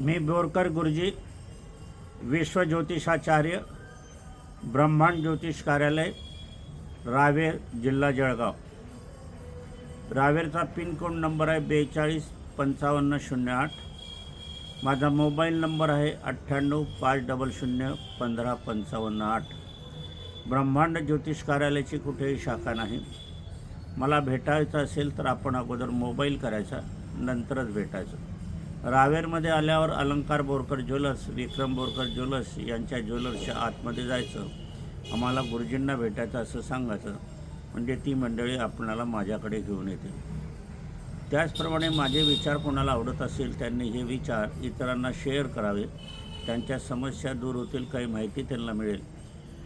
मी बोरकर गुरुजी विश्वज्योतिषाचार्य ब्रह्मांड ज्योतिष कार्यालय रावेर जिल्हा जळगाव. रावेरचा पिनकोड नंबर आहे बेचाळीस पंचावन्न शून्य आठ. माझा मोबाईल नंबर आहे अठ्ठ्याण्णव पाच डबल शून्य पंधरा पंचावन्न आठ. ब्रह्मांड ज्योतिष कार्यालयाची कुठेही शाखा नाही. मला भेटायचं असेल तर आपण अगोदर मोबाईल करायचा नंतरच भेटायचं. रावेरमध्ये आल्यावर अलंकार बोरकर ज्वेलर्स विक्रम बोरकर ज्वेलर्स यांच्या ज्वेलर्सच्या आतमध्ये जायचं. आम्हाला गुरुजींना भेटायचं असं सांगायचं. म्हणजे ती मंडळी आपणाला माझ्याकडे घेऊन येते. त्याचप्रमाणे माझे विचार कोणाला आवडत असेल त्यांनी हे विचार इतरांना शेअर करावे. त्यांच्या समस्या दूर होतील काही माहिती त्यांना मिळेल.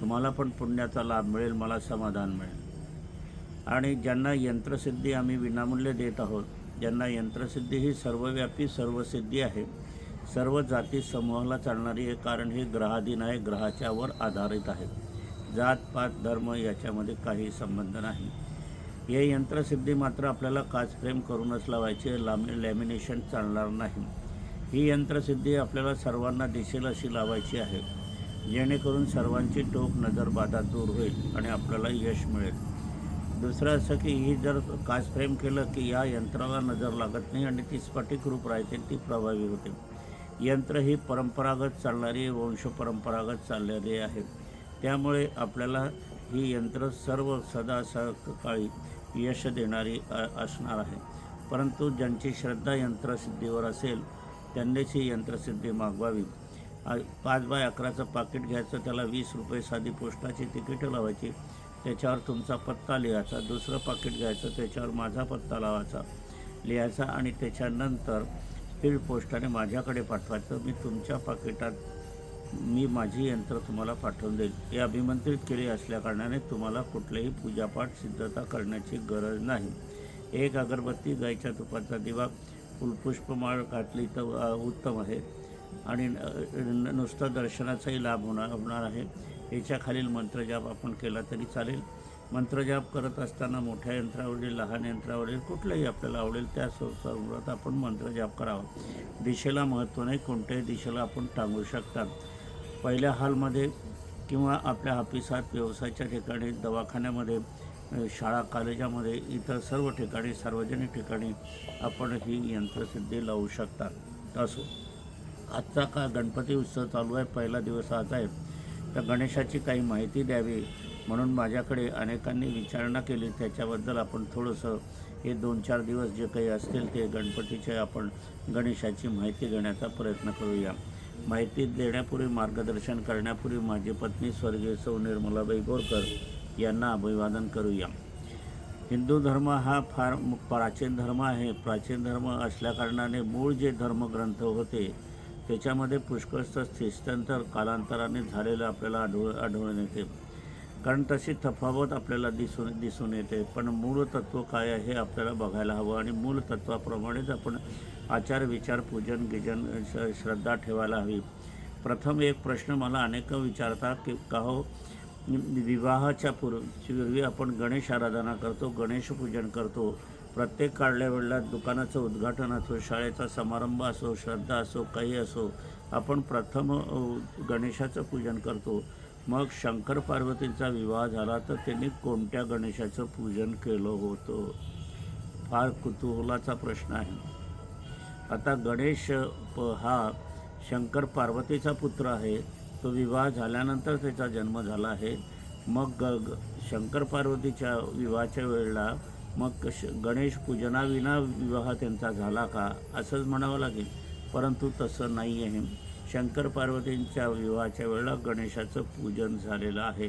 तुम्हाला पण पुण्याचा लाभ मिळेल मला समाधान मिळेल. आणि ज्यांना यंत्रसिद्धी आम्ही विनामूल्य देत आहोत ज्यांना यंत्रसिद्धी ही सर्वव्यापी सर्वसिद्धी आहे सर्व जाती समूहाला चालणारी आहे कारण हे ग्रहाधीन आहे ग्रहाच्यावर आधारित आहे. जात पात धर्म याच्यामध्ये काही संबंध नाही. हे यंत्रसिद्धी मात्र आपल्याला काच फ्रेम करूनच लावायची आहे लॅमिनेशन चालणार नाही. ही यंत्रसिद्धी आपल्याला सर्वांना दिसेल अशी लावायची आहे जेणेकरून सर्वांची टोक नजरबाधा दूर होईल आणि आपल्याला यश मिळेल. दुसरं असं की ही जर काच फ्रेम केलं की या यंत्राला नजर लागत नाही आणि ती स्फटिक रूप राहते ती प्रभावी होते. यंत्र ही परंपरागत चालणारी वंश परंपरागत चालणारी आहे. त्यामुळे आपल्याला ही यंत्र सर्व सदा सकाळी यश देणारी असणार आहे. परंतु ज्यांची श्रद्धा यंत्रसिद्धीवर असेल त्यांनीच ही यंत्रसिद्धी मागवावी. पाच बाय अकराचं पाकिट घ्यायचं त्याला वीस रुपये साधी पोस्टाची तिकीटं लावायची त्याच्यावर तुमचा पत्ता लिहायचा दुसरं पाकिट घ्यायचं त्याच्यावर माझा पत्ता लावायचा लिहायचा आणि त्याच्यानंतर फील्ड पोस्टाने माझ्याकडे पाठवायचं. मी तुमच्या पाकिटात मी माझी यंत्र तुम्हाला पाठवून देईल. हे अभिमंत्रित केले असल्याकारणाने तुम्हाला कुठलेही पूजापाठ सिद्धता करण्याची गरज नाही. एक अगरबत्ती गाईच्या तुपाचा दिवा फुलपुष्पमाळ घातली तर उत्तम आहे. आणि नुसतं दर्शनाचाही लाभ होणार होणार आहे. याच्या खालील मंत्रजाप आपण केला तरी चालेल. मंत्रजाप करत असताना मोठ्या यंत्रावरील लहान यंत्रावरील कुठलंही आपल्याला आवडेल त्या स्वरूपात आपण मंत्रजाप करावा. दिशेला महत्त्व नाही कोणत्याही दिशेला आपण टांगू शकतात पहिल्या हॉलमध्ये किंवा आपल्या ऑफिसात व्यवसायाच्या ठिकाणी दवाखान्यामध्ये शाळा कॉलेजामध्ये इतर सर्व ठिकाणी सार्वजनिक ठिकाणी आपण ही यंत्रसिद्धी लावू शकतात असो. आजचा का गणपती उत्सव चालू आहे पहिला दिवस आज आहे. तर गणेशाची काही माहिती द्यावी म्हणून माझ्याकडे अनेकांनी विचारणा केली. त्याच्याबद्दल आपण थोडंसं हे दोन चार दिवस जे काही असतील ते गणपतीचे आपण गणेशाची माहिती घेण्याचा प्रयत्न करूया. माहिती देण्यापूर्वी मार्गदर्शन करण्यापूर्वी माझी पत्नी स्वर्गीय सौ निर्मलाबाई बोरकर यांना अभिवादन करूया. हिंदू धर्म हा फार प्राचीन धर्म आहे. प्राचीन धर्म असल्याकारणाने मूळ जे धर्मग्रंथ होते त्याच्यामध्ये पुष्कळचं स्थित्यंतर कालांतराने झालेलं आपल्याला आढळ आढळून येते. कारण तशी तफावत आपल्याला दिसून दिसून येते. पण मूळ तत्त्व काय आहे हे आपल्याला बघायला हवं आणि मूळ तत्त्वाप्रमाणेच आपण आचार विचार पूजन गिजन श- श्रद्धा ठेवायला हवी. प्रथम एक प्रश्न मला अनेक विचारतात की का हो? विवाहाच्या पूर्वी आपण गणेश आराधना करतो गणेश पूजन करतो. प्रत्येक काढल्या वेळेला दुकानाचं उद्घाटन असो शाळेचा समारंभ असो श्रद्धा असो काही असो आपण प्रथम गणेशाचं पूजन करतो. मग शंकर पार्वतींचा विवाह झाला तर त्यांनी कोणत्या गणेशाचं पूजन केलं होतं? फार कुतूहलाचा प्रश्न आहे. आता गणेश प हा शंकर पार्वतीचा पुत्र आहे. तो विवाह झाल्यानंतर त्याचा जन्म झाला आहे. मग ग ग- शंकर पार्वतीच्या विवाहाच्या वेळेला मग कश गणेश पूजनाविना विवाह त्यांचा झाला का? असंच म्हणावं लागेल. परंतु तसं नाही आहे शंकर पार्वतींच्या विवाहाच्या वेळेला गणेशाचं पूजन झालेलं आहे.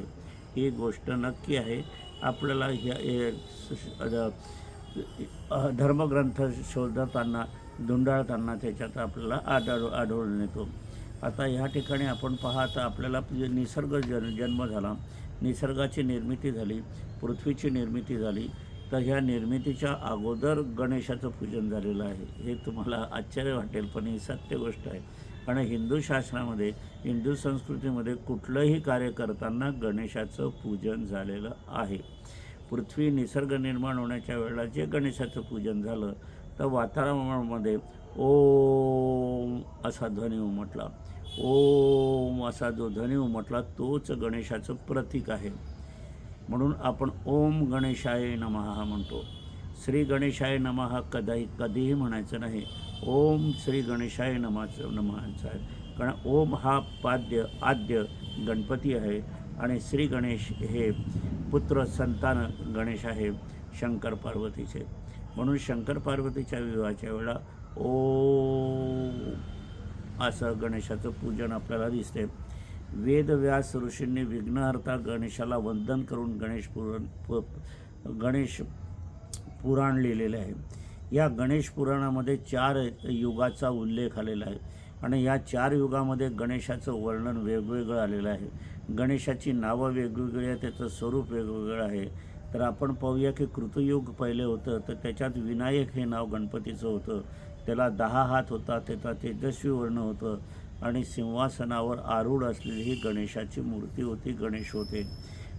ही गोष्ट नक्की आहे. आपल्याला ह्या हे धर्मग्रंथ शोधताना धुंडाळताना त्याच्यात आपल्याला आढळ आढळून येतो. आता ह्या ठिकाणी आपण पाहता आपल्याला निसर्ग जन जन्म झाला. निसर्गाची निर्मिती झाली. पृथ्वीची निर्मिती झाली. तर ह्या निर्मितीच्या अगोदर गणेशाचं पूजन झालेलं आहे. हे तुम्हाला आश्चर्य वाटेल पण ही सत्य गोष्ट आहे. कारण हिंदू शास्त्रामध्ये हिंदू संस्कृतीमध्ये कुठलंही कार्य करताना गणेशाचं पूजन झालेलं आहे. पृथ्वी निसर्ग निर्माण होण्याच्या वेळेला जे गणेशाचं पूजन झालं तर वातावरणामध्ये ओम असा ध्वनी उमटला. ओम असा जो ध्वनी उमटला तोच गणेशाचं प्रतीक आहे. म्हणून आपण ओम गणेशाय नमः म्हणतो. श्री गणेशाय नमः कदाही कधीही म्हणायचं नाही. ओम श्री गणेशाय नमाचं नमहाचं आहे कारण ओम हा पाद्य आद्य गणपती आहे आणि श्री गणेश हे पुत्र संतान गणेश आहे शंकर पार्वतीचे. म्हणून शंकर पार्वतीच्या विवाहाच्या वेळा ओ असं गणेशाचं पूजन आपल्याला दिसते वेदव्यास ऋषींनी विघ्नहर्ता गणेशाला वंदन करून गणेश पुराण प- गणेश पुराण लिहिलेले आहे. या गणेश पुराणामध्ये चार युगाचा उल्लेख आलेला आहे आणि या चार युगामध्ये गणेशाचं वर्णन वेगवेगळं आलेलं आहे. गणेशाची नावं वेगवेगळी आहे त्याचं स्वरूप वेगवेगळं आहे. तर आपण पाहूया की कृतयुग पहिले होतं तर त्याच्यात विनायक हे नाव गणपतीचं होतं. त्याला दहा हात होता त्याचा तेजस्वी वर्ण होतं. आणि सिंहासनावर आरूढ असलेली ही गणेशाची मूर्ती होती गणेश होते.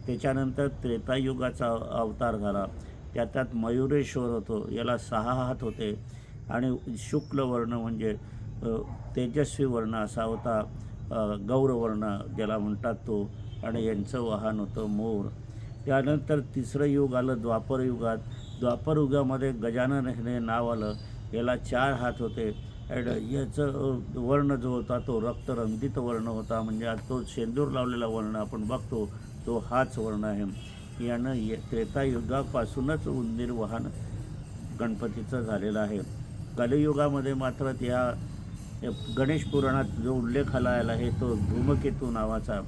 त्याच्यानंतर त्रेतायुगाचा अवतार झाला. त्याच्यात मयुरेश्वर होतो याला सहा हात होते. आणि शुक्लवर्ण म्हणजे तेजस्वी वर्ण असा होता गौरवर्ण ज्याला म्हणतात तो. आणि यांचं वाहन होतं मोर. त्यानंतर तिसरं युग आलं द्वापर युगात. द्वापर युगामध्ये गजानन हे नाव आलं. याला चार हात होते. ॲड uh, याचं वर्ण जो होता तो रक्तरंगीत वर्ण होता. म्हणजे आज तो शेंदूर लावलेला वर्ण आपण बघतो तो हाच वर्ण आहे. यानं ये त्रेतायुगापासूनच उंदीर वाहन गणपतीचं झालेलं आहे. कलियुगामध्ये मात्र त्या गणेश पुराणात जो उल्लेख आला आला आहे तो धूमकेतू नावाचा.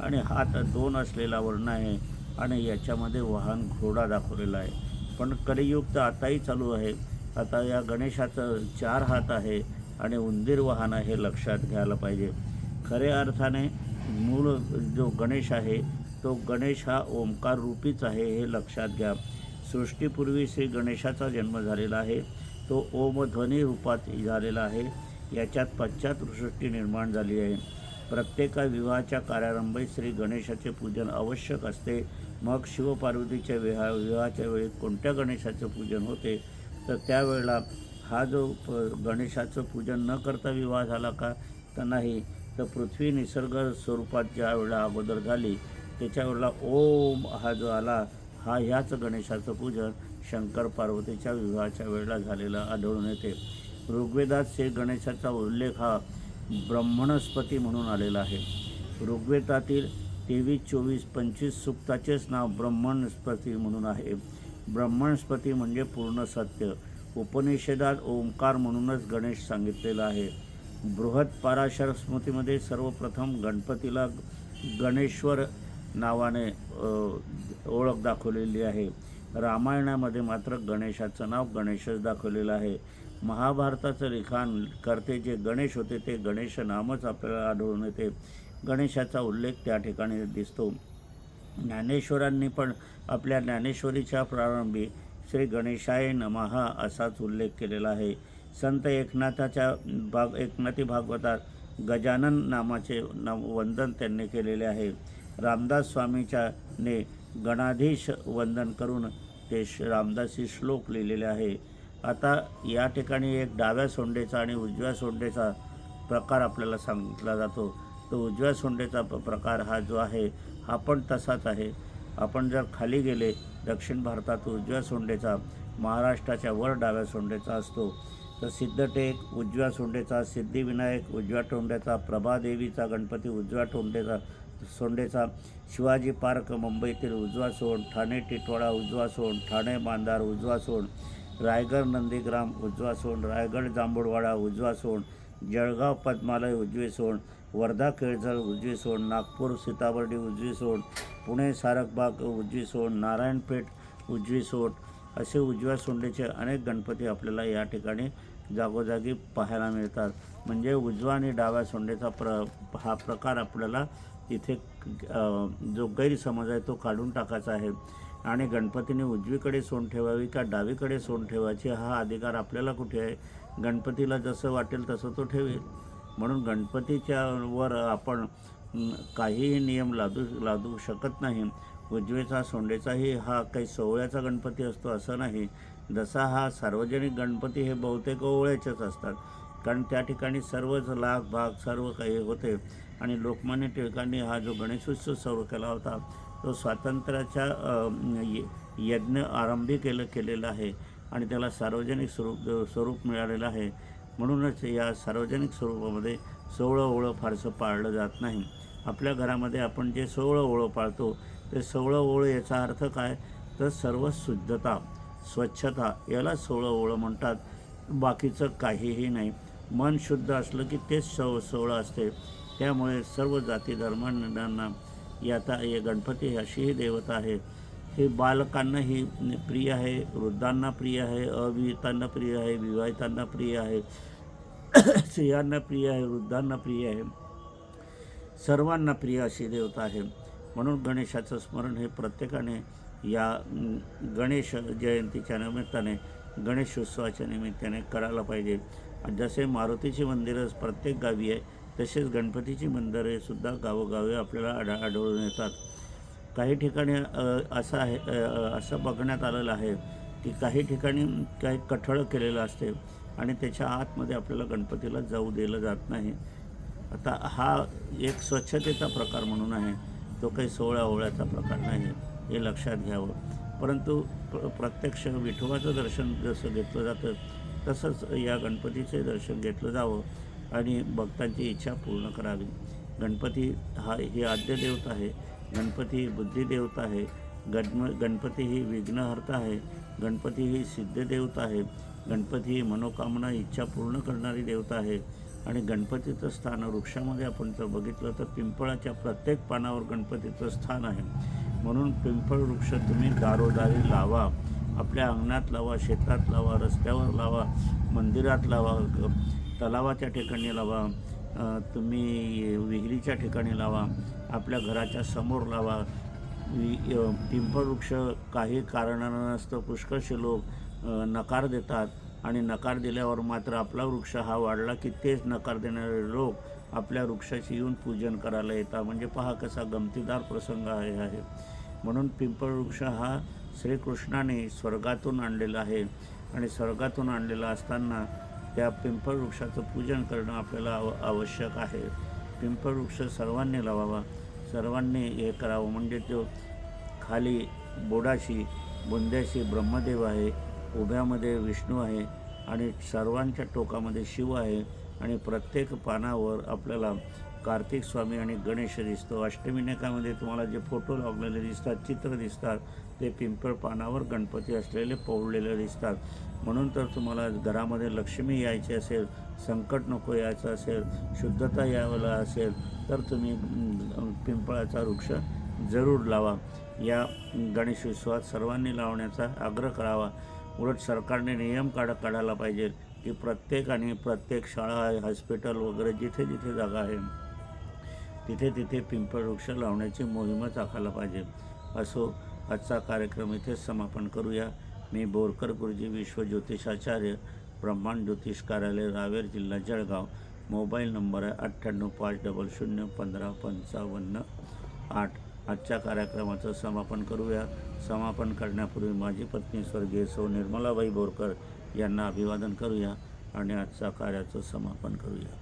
आणि हात दोन असलेला वर्ण आहे. आणि याच्यामध्ये वाहन घोडा दाखवलेला आहे. पण कलियुग तर आताही चालू आहे. आता या गणेशाचं चार हात आहे आणि उंदीर वाहन आहे हे लक्षात घ्यायला पाहिजे. खऱ्या अर्थाने मूळ जो गणेश आहे तो गणेश हा ओंकार रूपीच आहे हे लक्षात घ्या. सृष्टीपूर्वी श्री गणेशाचा जन्म झालेला आहे. तो ओमध्वनी रूपात झालेला आहे. याच्यात पश्चात सृष्टी निर्माण झाली आहे. प्रत्येका विवाहाच्या कार्यारंभी श्री गणेशाचे पूजन आवश्यक असते. मग शिवपार्वतीच्या विवाह विवाहाच्या वेळी कोणत्या गणेशाचं पूजन होते? तर त्यावेळेला हा जो प गणेशाचं पूजन न करता विवाह झाला का तर नाही तर पृथ्वी निसर्ग स्वरूपात ज्या वेळेला अगोदर झाली त्याच्यावेळेला ओम हा जो आला हा ह्याच गणेशाचं पूजन शंकर पार्वतीच्या विवाहाच्या वेळेला झालेलं आढळून येते. ऋग्वेदात श्री गणेशाचा उल्लेख हा ब्रह्मणस्पती म्हणून आलेला आहे. ऋग्वेदातील तेवीस चोवीस पंचवीस सुक्ताचेच नाव ब्रह्मणस्पती म्हणून आहे. ब्रह्मणस्पती म्हणजे पूर्ण सत्य. उपनिषेदात ओंकार म्हणूनच गणेश सांगितलेला आहे. बृहत पाराशर स्मृतीमध्ये सर्वप्रथम गणपतीला गणेश्वर नावाने ओळख दाखवलेली आहे. रामायणामध्ये मात्र गणेशाचं नाव गणेशच दाखवलेलं आहे. महाभारताचं लिखाण करते जे गणेश होते ते गणेश नामच आपल्याला आढळून येते. गणेशाचा उल्लेख त्या ठिकाणी दिसतो. ज्ञानेश्वरांनी पण आपल्या ज्ञानेश्वरीच्या प्रारंभी श्री गणेशाय नमहा असाच उल्लेख केलेला आहे. संत एकनाथाच्या भाग एकनाथी भागवतात गजानन नामाचे नाम वंदन त्यांनी केलेले आहे. रामदास स्वामीच्या ने गणाधीश वंदन करून ते रामदासी श्लोक लिहिलेले आहे. आता या ठिकाणी एक डाव्या सोंडेचा आणि उजव्या सोंडेचा प्रकार आपल्याला सांगितला जातो. तो उजव्या सोंडेचा प- प्रकार हा जो आहे हा पण तसाच आहे. आपण जर खाली गेले दक्षिण भारतात उजव्या सोंडेचा महाराष्ट्राच्या वर डाव्या सोंडेचा असतो. तर सिद्धटेक उजव्या सोंडेचा सिद्धिविनायक उजव्या टोंड्याचा प्रभादेवीचा गणपती उजव्या टोंडेचा सोंडेचा शिवाजी पार्क मुंबईतील उजवा सोंड ठाणे टिटवाळा उजवा सोंड ठाणे बांधार उजवा सोंड रायगड नंदीग्राम उजवा सोंड रायगड जांभूळवाडा उजवा सोंड जळगाव पद्मालय उजवी सोंड वर्धा केळझर उजवी सोड नागपूर सीताबर्डी उजवी सोड पुणे सारकबाग उजवी सोड नारायणपेठ उजवी सोड असे उजव्या सोंडेचे अनेक गणपती आपल्याला या ठिकाणी जागोजागी पाहायला मिळतात. म्हणजे उजवा आणि डाव्या सोंडेचा प्र हा प्रकार आपल्याला इथे जो गैरसमज आहे तो काढून टाकायचा आहे. आणि गणपतीने उजवीकडे सोंड ठेवावी का डावीकडे सोंड ठेवायची हा अधिकार आपल्याला कुठे आहे? गणपतीला जसं वाटेल तसं तो ठेवेल. म्हणून गणपतीच्या वर आपण काहीही नियम लादू लादू शकत नाही. उजवेचा सोंडेचाही हा काही सोहळ्याचा गणपती असतो असं नाही. जसा हा सार्वजनिक गणपती हे बहुतेक ओवळ्याचेच असतात. कारण त्या ठिकाणी सर्वच लाख भाग सर्व काही होते. आणि लोकमान्य टिळकांनी हा जो गणेशोत्सव सुरू केला होता तो स्वातंत्र्याच्या य- यज्ञ आरंभी केलं केलेलं आहे. आणि त्याला सार्वजनिक स्वरूप स्वरूप मिळालेलं आहे. म्हणूनच या सार्वजनिक स्वरूपामध्ये सोवळं ओळं फारसं पाळलं जात नाही. आपल्या घरामध्ये आपण जे सोवळं ओळं पाळतो ते सोवळं ओळं याचा अर्थ काय? तर सर्व शुद्धता स्वच्छता याला सोवळं ओळं म्हणतात. बाकीचं काहीही नाही. मन शुद्ध असलं की तेच सव सोहळं असते. त्यामुळे सर्व जाती धर्मांना याता हे गणपती अशी ही देवता आहे हे बालकांना ही प्रिय आहे वृद्धांना प्रिय आहे अविहितांना प्रिय आहे विवाहितांना प्रिय आहे स्त्रियांना प्रिय आहे वृद्धांना प्रिय आहे सर्वांना प्रिय अशी देवता आहे. म्हणून गणेशाचं स्मरण हे प्रत्येकाने या गणेश जयंतीच्या निमित्ताने गणेशोत्सवाच्या निमित्ताने करायला पाहिजे. जसे मारुतीची मंदिरं प्रत्येक गावी आहे तसेच गणपतीची मंदिरे सुद्धा गावोगावी आपल्याला आढ आढळून येतात. काही ठिकाणी असं आहे असं बघण्यात आलेलं आहे की काही ठिकाणी काही कठळ केलेलं असते आणि त्याच्या आतमध्ये आपल्याला गणपतीला जाऊ दिलं जात नाही. आता हा एक स्वच्छतेचा प्रकार म्हणून आहे. तो काही सोहळ्या ओळ्याचा प्रकार नाही हे लक्षात घ्यावं. परंतु प्र प्रत्यक्ष विठोबाचं दर्शन जसं घेतलं जातं तसंच या गणपतीचे दर्शन घेतलं जावं आणि भक्तांची इच्छा पूर्ण करावी. गणपती हा ही आद्य देवता आहे. गणपती ही बुद्धिदेवता आहे गण गणपती ही विघ्नहर्ता आहे गणपती ही सिद्धदेवता आहे गणपती ही मनोकामना इच्छा पूर्ण करणारी देवता आहे आणि गणपतीचं स्थान वृक्षामध्ये आपण जर बघितलं तर पिंपळाच्या प्रत्येक पानावर गणपतीचं स्थान आहे. म्हणून पिंपळ वृक्ष तुम्ही दारोदारी लावा आपल्या अंगणात लावा शेतात लावा रस्त्यावर लावा मंदिरात लावा ग- तलावाच्या ठिकाणी लावा तुम्ही विहिरीच्या ठिकाणी लावा आपल्या घराच्या समोर लावा. वि- पिंपळ वृक्ष काही कारणानं नसतं पुष्कळसे लोक नकार देतात. आणि नकार दिल्यावर मात्र आपला वृक्ष हा वाढला की तेच नकार देणारे लोक आपल्या वृक्षाशी येऊन पूजन करायला येतात. म्हणजे पहा कसा गमतीदार प्रसंग आहे आहे. म्हणून पिंपळ वृक्ष हा श्रीकृष्णाने स्वर्गातून आणलेला आहे. आणि स्वर्गातून आणलेला असताना त्या पिंपळ वृक्षाचं पूजन करणं आपल्याला आव आवश्यक आहे. पिंपळ वृक्ष सर्वांनी लावावा. सर्वांनी हे करावं. म्हणजे तो खाली बोडाशी बुंद्याशी ब्रह्मदेव आहे उभ्यामध्ये विष्णू आहे आणि सर्वांच्या टोकामध्ये शिव आहे आणि प्रत्येक पानावर आपल्याला कार्तिक स्वामी आणि गणेश दिसतो. अष्टविनायकामध्ये तुम्हाला जे फोटो लावलेले दिसतात चित्र दिसतात ते पिंपळ पानावर गणपती असलेले पवळलेले दिसतात. म्हणून तर तुम्हाला घरामध्ये लक्ष्मी यायची असेल संकट नको यायचं असेल शुद्धता यायला असेल तर तुम्ही पिंपळाचा वृक्ष जरूर लावा. या गणेश उत्सवात सर्वांनी लावण्याचा आग्रह करावा. उलट सरकारने नियम काढ काढायला पाहिजे की प्रत्येकाने प्रत्येक शाळा हॉस्पिटल वगैरे जिथे जिथे जागा आहे तिथे तिथे पिंपळ वृक्ष लावण्याची मोहीमच आखायला पाहिजे. असो आजचा कार्यक्रम इथेच समापन करूया. मी बोरकर गुरुजी विश्व ज्योतिषाचार्य ब्रह्मांड ज्योतिष कार्यालय रावेर जिल्हा जळगाव. मोबाईल नंबर आहे अठ्ठ्याण्णव पाच डबल शून्य पंधरा पंचावन्न आठ. आजच्या कार्यक्रमाचं समापन करूया. समापन करण्यापूर्वी माझी पत्नी स्वर्गीय सौ निर्मलाबाई बोरकर यांना अभिवादन करूया आणि आजच्या कार्याचं समापन करूया.